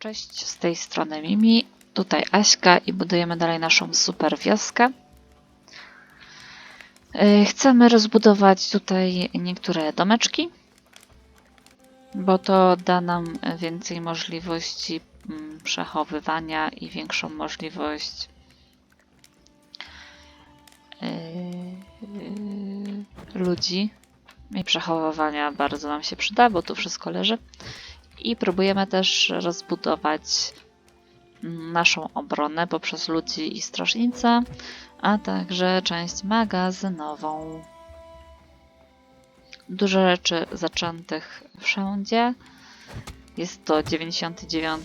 Cześć, z tej strony Mimi, tutaj Aśka i budujemy dalej naszą super wioskę. Yy, Chcemy rozbudować tutaj niektóre domeczki, bo to da nam więcej możliwości mm, przechowywania i większą możliwość yy, ludzi i przechowywania bardzo nam się przyda, bo tu wszystko leży. I próbujemy też rozbudować mm, naszą obronę poprzez ludzi i strażnicę, a także część magazynową. Dużo rzeczy zaczętych wszędzie. Jest to 99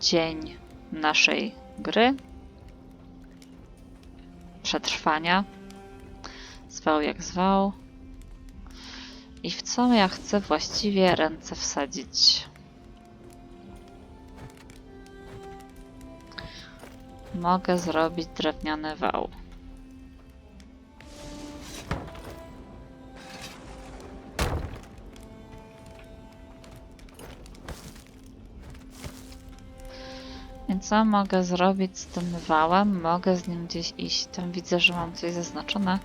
dzień naszej gry. Przetrwania. Zwał jak zwał. I w co ja chcę właściwie ręce wsadzić? Mogę zrobić drewniany wał. Co mogę zrobić z tym wałem? Mogę z nim gdzieś iść. Tam widzę, że mam coś zaznaczone.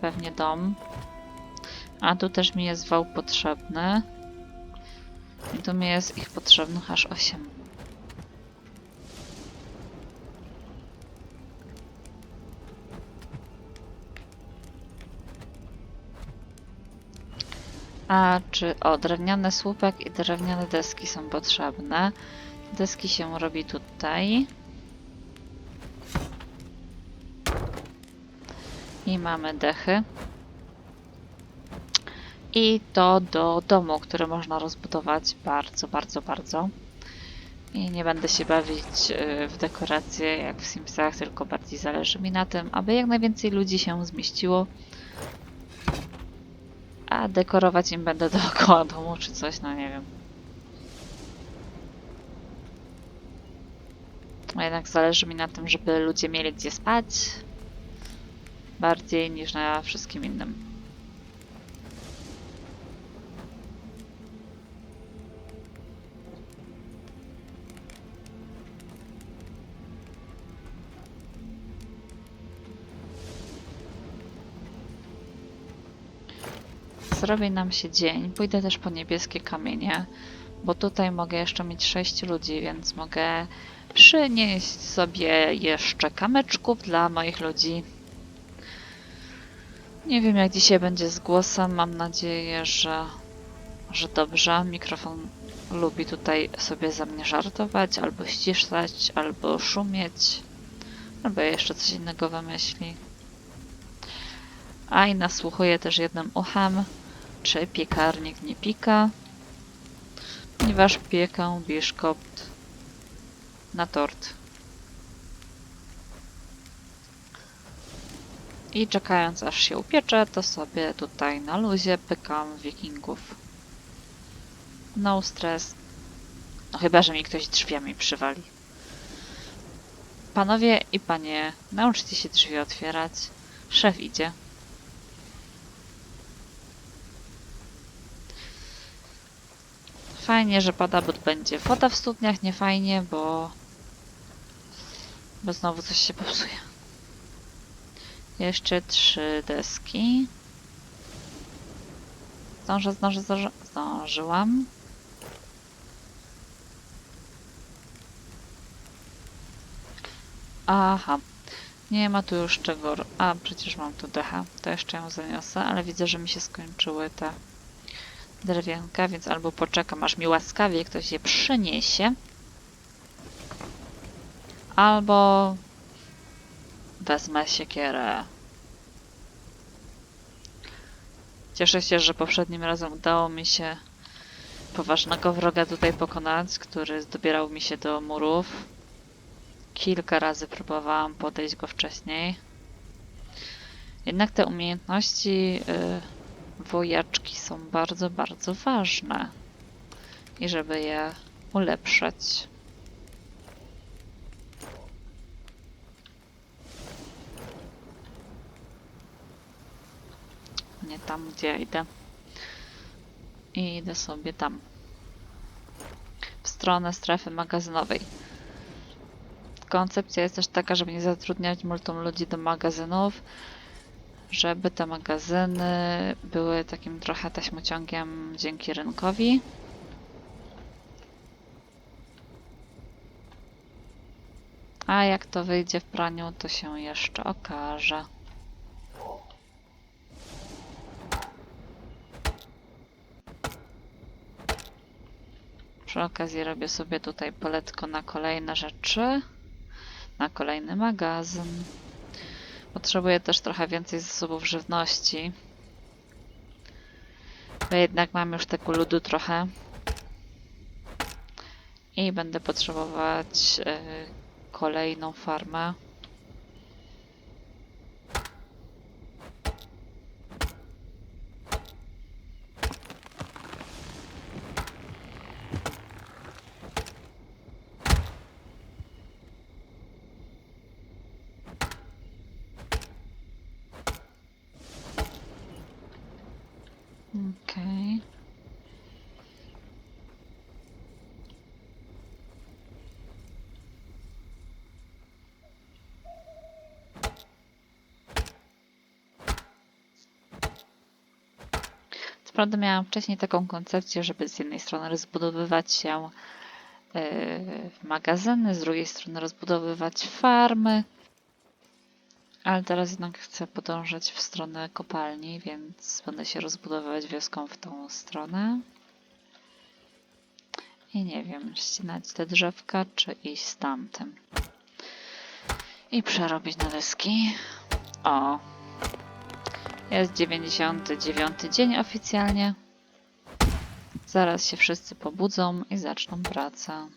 Pewnie dom. A tu też mi jest wał potrzebny. I tu mi jest ich potrzebnych aż 8. A czy o drewniany słupek i drewniane deski są potrzebne? Deski się robi tutaj. I mamy dechy. I to do domu, który można rozbudować bardzo, bardzo, bardzo. I nie będę się bawić y, w dekoracje jak w Simsach, tylko bardziej zależy mi na tym, aby jak najwięcej ludzi się zmieściło. A dekorować im będę dookoła domu czy coś, no nie wiem. A jednak zależy mi na tym, żeby ludzie mieli gdzie spać. Bardziej niż na wszystkim innym. Zrobi nam się dzień. Pójdę też po niebieskie kamienie, bo tutaj mogę jeszcze mieć 6 ludzi, więc mogę przynieść sobie jeszcze kamyczków dla moich ludzi. Nie wiem jak dzisiaj będzie z głosem. Mam nadzieję, że, że dobrze. Mikrofon lubi tutaj sobie ze mnie żartować, albo ściszać, albo szumieć, albo jeszcze coś innego wymyśli. A i nasłuchuję też jednym uchem, czy piekarnik nie pika, ponieważ piekę biszkopt na tort. I czekając aż się upiecze, to sobie tutaj na luzie pykam wikingów. No stres. No chyba, że mi ktoś drzwiami przywali. Panowie i panie, nauczcie się drzwi otwierać. Szef idzie. Fajnie, że pada, bo będzie woda w studniach. Nie fajnie, bo... Bo znowu coś się popsuje. Jeszcze trzy deski. Zdążę, zdążę, zdążę. Zdążyłam. Aha. Nie ma tu już czego... A, przecież mam tu dechę. To jeszcze ją zaniosę, ale widzę, że mi się skończyły te drewienka, więc albo poczekam, aż mi łaskawie ktoś je przyniesie. Albo wezmę siekierę. Cieszę się, że poprzednim razem udało mi się poważnego wroga tutaj pokonać, który dobierał mi się do murów. Kilka razy próbowałam podejść go wcześniej. Jednak te umiejętności y, wojaczki są bardzo, bardzo ważne. I żeby je ulepszać. Nie tam, gdzie ja idę. I idę sobie tam. W stronę strefy magazynowej. Koncepcja jest też taka, żeby nie zatrudniać multum ludzi do magazynów, żeby te magazyny były takim trochę taśmociągiem dzięki rynkowi. A jak to wyjdzie w praniu, to się jeszcze okaże. Przy okazji robię sobie tutaj poletko na kolejne rzeczy, na kolejny magazyn. Potrzebuję też trochę więcej zasobów żywności. Bo jednak mam już tego ludu trochę. I będę potrzebować e, kolejną farmę. Co prawda miałam wcześniej taką koncepcję, żeby z jednej strony rozbudowywać się yy, magazyny, z drugiej strony rozbudowywać farmy. Ale teraz jednak chcę podążać w stronę kopalni, więc będę się rozbudowywać wioską w tą stronę. I nie wiem, ścinać te drzewka, czy iść z tamtym. I przerobić na deski. O! Jest 99 dzień oficjalnie. Zaraz się wszyscy pobudzą i zaczną pracę.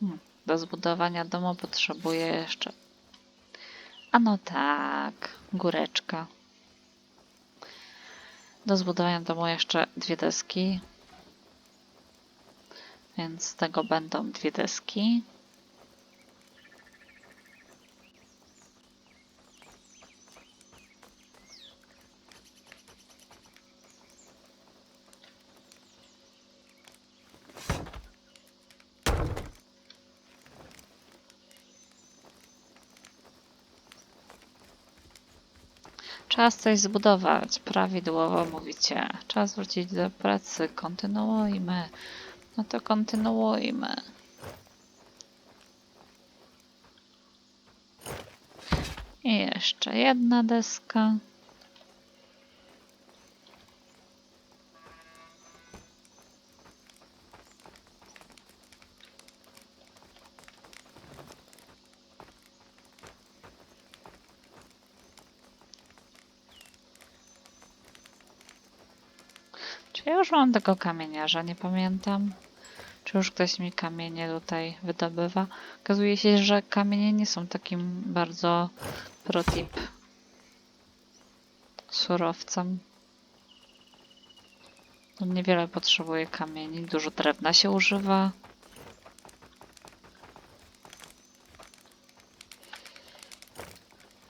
Hmm, Do zbudowania domu potrzebuję jeszcze. A no tak, góreczka. Do zbudowania domu jeszcze dwie deski. Więc z tego będą dwie deski. Czas coś zbudować. Prawidłowo mówicie. Czas wrócić do pracy. Kontynuujmy. No to kontynuujmy. I jeszcze jedna deska. Mam tego kamieniarza? Nie pamiętam. Czy już ktoś mi kamienie tutaj wydobywa? Okazuje się, że kamienie nie są takim bardzo protip surowcem. No Niewiele potrzebuje kamieni, dużo drewna się używa.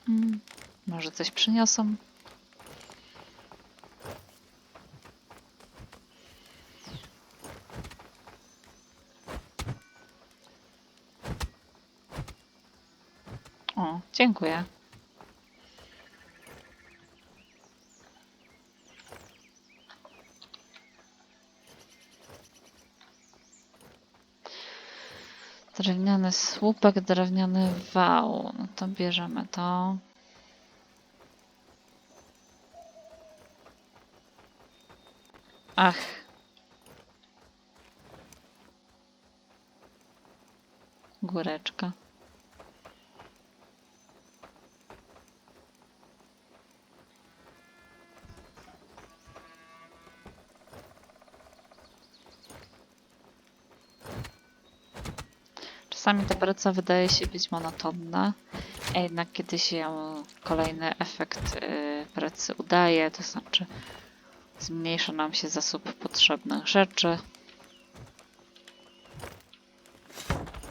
Hmm, może coś przyniosą? O, dziękuję. Drewniany słupek, drewniany wał. No to bierzemy to. Ach. Góreczka. Czasami ta praca wydaje się być monotonna, a jednak kiedy się kolejny efekt y, pracy udaje, to znaczy zmniejsza nam się zasób potrzebnych rzeczy.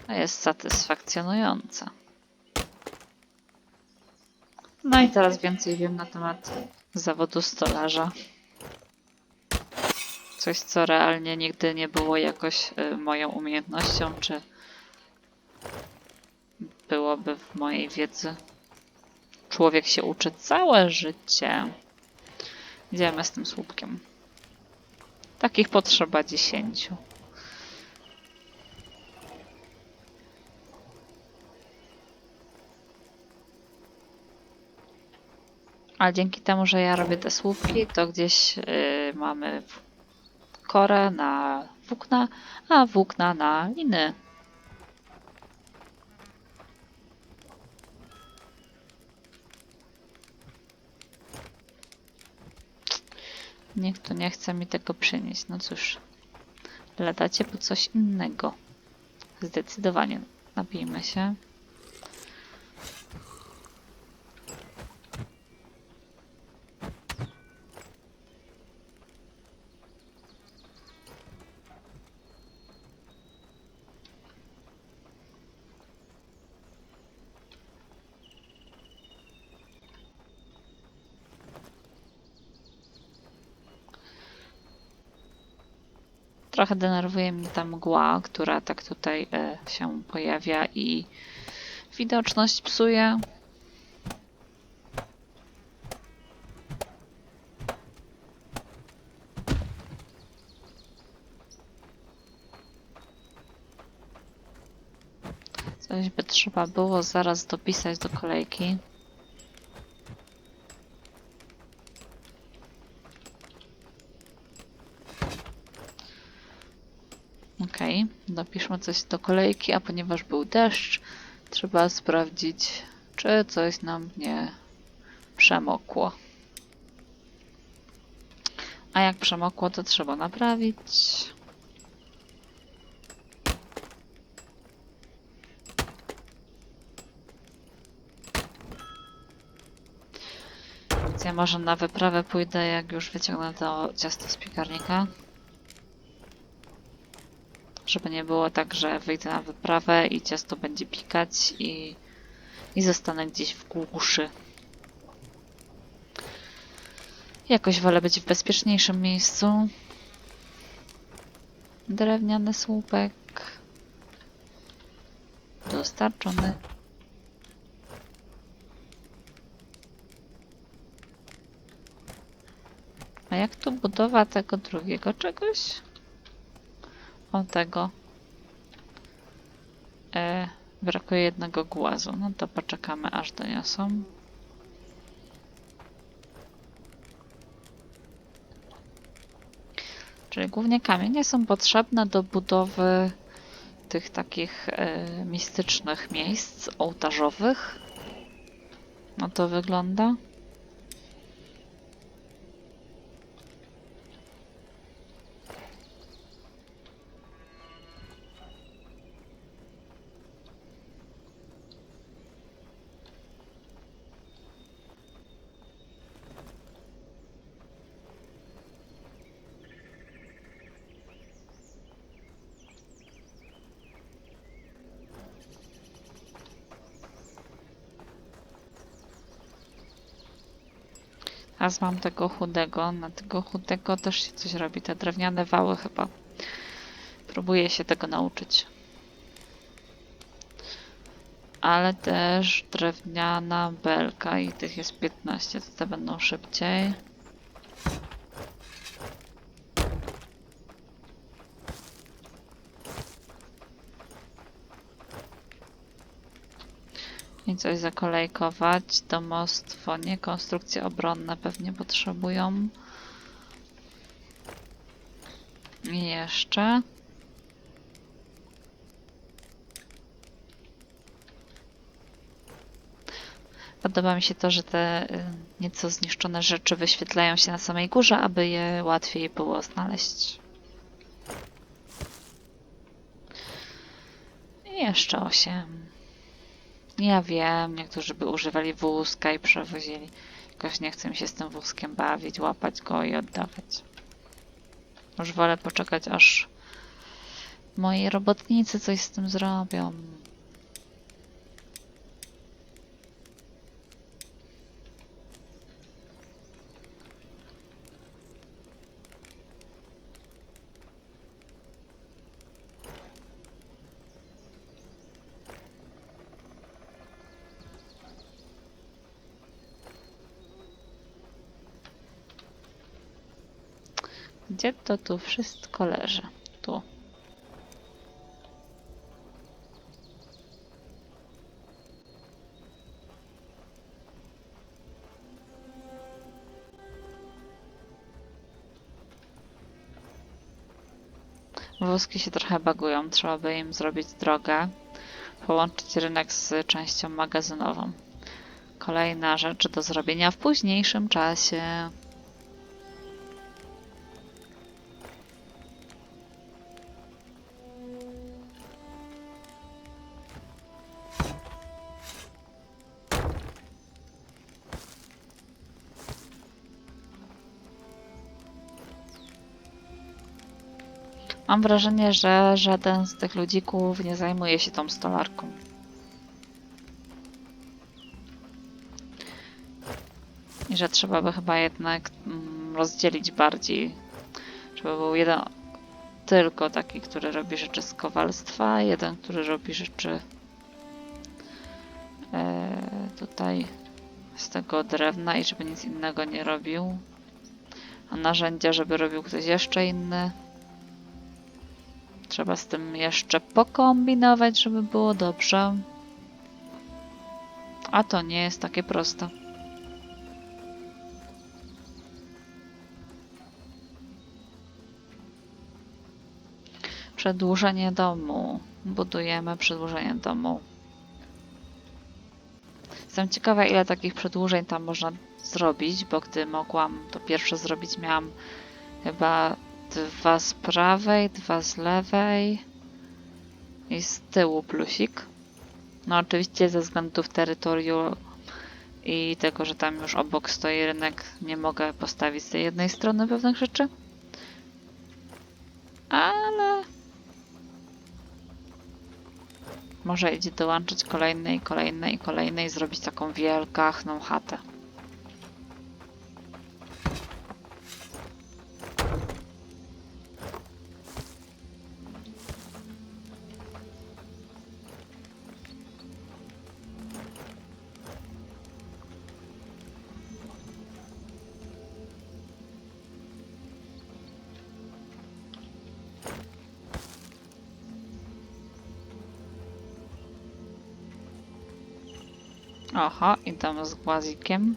To jest satysfakcjonujące. No i teraz więcej wiem na temat zawodu stolarza. Coś, co realnie nigdy nie było jakoś y, moją umiejętnością, czy byłoby w mojej wiedzy. Człowiek się uczy całe życie. Idziemy z tym słupkiem. Takich potrzeba dziesięciu. A dzięki temu, że ja robię te słupki, to gdzieś y, mamy korę na włókna, a włókna na liny. Nikt tu nie chce mi tego przynieść. No cóż, latacie po coś innego. Zdecydowanie. Napijmy się. Trochę denerwuje mnie ta mgła, która tak tutaj e, się pojawia i widoczność psuje. Coś by trzeba było zaraz dopisać do kolejki. Okej, dopiszmy coś do kolejki, a ponieważ był deszcz, trzeba sprawdzić, czy coś nam nie przemokło. A jak przemokło, to trzeba naprawić. Więc ja może na wyprawę pójdę, jak już wyciągnę to ciasto z piekarnika. Żeby nie było tak, że wyjdę na wyprawę i ciasto będzie pikać i, i zostanę gdzieś w głuszy. Jakoś wolę być w bezpieczniejszym miejscu. Drewniany słupek. Dostarczony. A jak tu budowa tego drugiego czegoś? O tego. E, brakuje jednego głazu. No to poczekamy aż doniosą. Czyli głównie kamienie są potrzebne do budowy tych takich e, mistycznych miejsc ołtarzowych. No to wygląda. Teraz mam tego chudego. Na tego chudego też się coś robi. Te drewniane wały chyba. Próbuję się tego nauczyć. Ale też drewniana belka i tych jest 15, to te będą szybciej. I coś zakolejkować. Domostwo, nie konstrukcje obronne pewnie potrzebują. I jeszcze. Podoba mi się to, że te y, nieco zniszczone rzeczy wyświetlają się na samej górze, aby je łatwiej było znaleźć. I jeszcze 8. Ja wiem, niektórzy by używali wózka i przewozili. Jakoś nie chcę mi się z tym wózkiem bawić, łapać go i oddawać. Już wolę poczekać, aż Moi robotnicy coś z tym zrobią. Gdzie to tu wszystko leży? Tu. Wózki się trochę bagują. Trzeba by im zrobić drogę. Połączyć rynek z częścią magazynową. Kolejna rzecz do zrobienia w późniejszym czasie. Mam wrażenie, że żaden z tych ludzików nie zajmuje się tą stolarką. I że trzeba by chyba jednak mm, rozdzielić bardziej. Żeby był jeden tylko taki, który robi rzeczy z kowalstwa, jeden, który robi rzeczy e, tutaj z tego drewna i żeby nic innego nie robił. A narzędzia, żeby robił ktoś jeszcze inny. Trzeba z tym jeszcze pokombinować, żeby było dobrze. A to nie jest takie proste. Przedłużenie domu. Budujemy przedłużenie domu. Jestem ciekawa, ile takich przedłużeń tam można zrobić, bo gdy mogłam to pierwsze zrobić, miałam chyba dwa z prawej, dwa z lewej i z tyłu plusik. No oczywiście ze względów terytorium i tego, że tam już obok stoi rynek, nie mogę postawić z tej jednej strony pewnych rzeczy. Ale może idzie dołączyć kolejnej, kolejnej, kolejnej i zrobić taką wielkachną chatę. Oho, i tam z głazikiem.